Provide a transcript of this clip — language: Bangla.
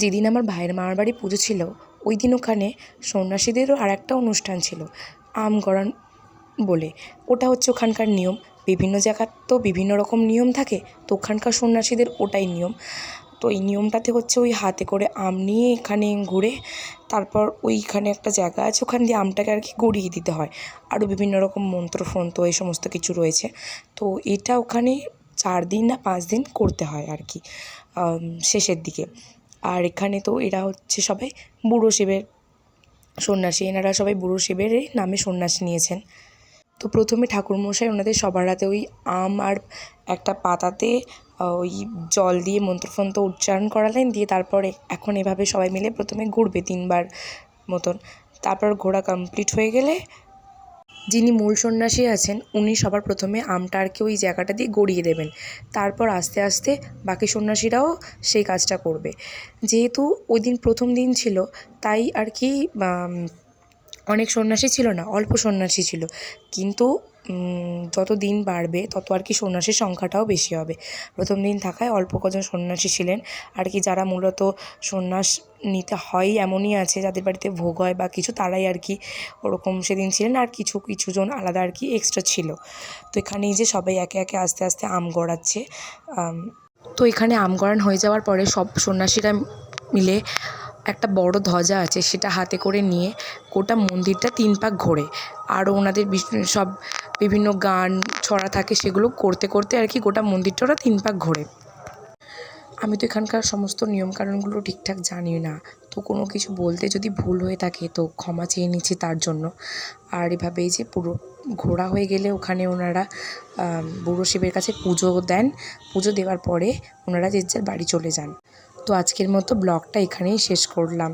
যেদিন আমার ভাইয়ের মামার বাড়ি পুজো ছিল ওই দিন ওখানে সন্ন্যাসীদেরও আর একটা অনুষ্ঠান ছিল, আম গড়ান বলে। ওটা হচ্ছে ওখানকার নিয়ম। বিভিন্ন জায়গার তো বিভিন্ন রকম নিয়ম থাকে, তো ওখানকার সন্ন্যাসীদের ওটাই নিয়ম। তো এই নিয়মটাতে হচ্ছে ওই হাতে করে আম নিয়ে এখানে ঘুরে, তারপর ওইখানে একটা জায়গা আছে, ওখান দিয়ে আমটাকে আর কি গড়িয়ে দিতে হয়। আরও বিভিন্ন রকম মন্ত্র ফন্ত্র এই সমস্ত কিছু রয়েছে। তো এটা ওখানে চার দিন না পাঁচ দিন করতে হয় আর কি শেষের দিকে। আর এখানে তো এরা হচ্ছে সবাই বুড়ো শিবের সন্ন্যাসী। এনারা সবাই বুড়ো শিবেরই নামে সন্ন্যাস নিয়েছেন। তো প্রথমে ঠাকুরমশাই ওনাদের সবার হাতে ওই আম আর একটা পাতাতে ওই জল দিয়ে মন্ত্র ফন্ত্র উচ্চারণ করালেন। দিয়ে তারপরে এখন এভাবে সবাই মিলে প্রথমে ঘুরবে তিনবার মতন। তারপর ঘোরা কমপ্লিট হয়ে গেলে যিনি মূল সন্ন্যাসী আছেন, উনি সবার প্রথমে আমটা আর কি ওই জায়গাটা দিয়ে গড়িয়ে দেবেন। তারপর আস্তে আস্তে বাকি সন্ন্যাসীরাও সেই কাজটা করবে। যেহেতু ওই দিন প্রথম দিন ছিল, তাই আর কি অনেক সন্ন্যাসী ছিল না, অল্প সন্ন্যাসী ছিল। কিন্তু যত দিন বাড়বে, তত আর কি সন্ন্যাসীর সংখ্যাটাও বেশি হবে। প্রথম দিন থাকায় অল্প কজন সন্ন্যাসী ছিলেন। আর কি যারা মূলত সন্ন্যাস নিতে হয় এমনই আছে, যাদের বাড়িতে ভোগ হয় বা কিছু, তারাই আর কি ওরকম সেদিন ছিলেন। আর কিছু কিছু জন আলাদা আর কি এক্সট্রা ছিল। তো এখানেই যে সবাই একে একে আস্তে আস্তে আম গড়াচ্ছে। তো এখানে আম গড়ান হয়ে যাওয়ার পরে সব সন্ন্যাসীরা মিলে একটা বড় ধ্বজা আছে, সেটা হাতে করে নিয়ে গোটা মন্দিরটা তিন পাক ঘোরে। আরও ওনাদের সব বিভিন্ন গান, ছড়া থাকে সেগুলো করতে করতে আর কি গোটা মন্দিরটা ওরা তিন পাক ঘোরে। আমি তো এখানকার সমস্ত নিয়মকানুনগুলো ঠিকঠাক জানি না। তো কোনো কিছু বলতে যদি ভুল হয়ে থাকে তো ক্ষমা চেয়ে নিচ্ছি তার জন্য। আর এভাবেই যে পুরো ঘোরা হয়ে গেলে ওখানে ওনারা বুড়ো শিবের কাছে পুজো দেন। পুজো দেওয়ার পরে ওনারা যে যার বাড়ি চলে যান। তো আজকের মতো ব্লগটা এখানেই শেষ করলাম।